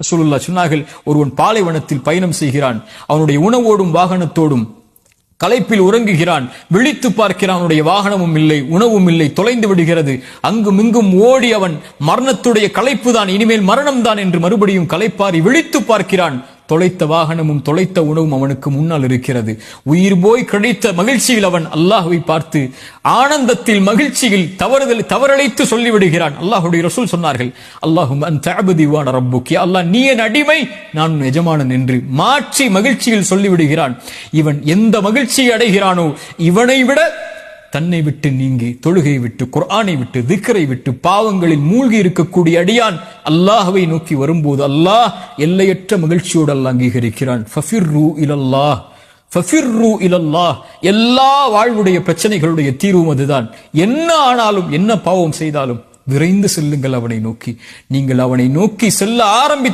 ரசூலுல்லா சொன்னார்கள் ஒருவன் பாலைவனத்தில் பயணம் செய்கிறான் அவனுடைய உணவோடும் வாகனத்தோடும் களைப்பில் உறங்குகிறான் விழித்து பார்க்கிறான் அவனுடைய வாகனமும் இல்லை உணவும் இல்லை தொலைந்து விடுகிறது. அங்கும் இங்கும் ஓடி அவன் மரணத்துடைய களைப்பு தான் இனிமேல் மரணம் தான் என்று மறுபடியும் களைப்பாரி விழித்து பார்க்கிறான். தொலைத்த வாகனமும் தொலைத்த உணவும் அவனுக்கு முன்னால் இருக்கிறது. உயிர் போய் கிடைத்த மகிழ்ச்சியில் அவன் அல்லாஹுவை பார்த்து ஆனந்தத்தில் மகிழ்ச்சியில் தவறுதல் தவறழைத்து சொல்லிவிடுகிறான். அல்லாஹுடைய ரசூல் சொன்னார்கள் அல்லாஹும் அந்த அபதிவான ரப்புக்கி அல்லாஹ் நீ என் அடிமை நான் எஜமானன் என்று மாற்றி மகிழ்ச்சியில் சொல்லிவிடுகிறான். இவன் எந்த மகிழ்ச்சியை அடைகிறானோ இவனை விட தன்னை விட்டு நீங்கி தொழுகை விட்டு குர்ஆனை விட்டு திக்கரை விட்டு பாவங்களில் மூழ்கி இருக்கக்கூடிய அடியான் அல்லாஹவை நோக்கி வரும்போது அல்லாஹ் எல்லையற்ற மகிழ்ச்சியோடு அல்லாஹ் அங்கீகரிக்கிறான். ஃபஃபிர்ரு இலல்லாஹ். ஃபஃபிர்ரு இலல்லாஹ். எல்லா வாழ்வுடைய பிரச்சனைகளுடைய தீர்வும் அதுதான். என்ன ஆனாலும் என்ன பாவம் செய்தாலும் விரைந்து செல்லுங்கள் அவனை நோக்கி. நீங்கள் அவனை நோக்கி செல்ல ஆரம்பி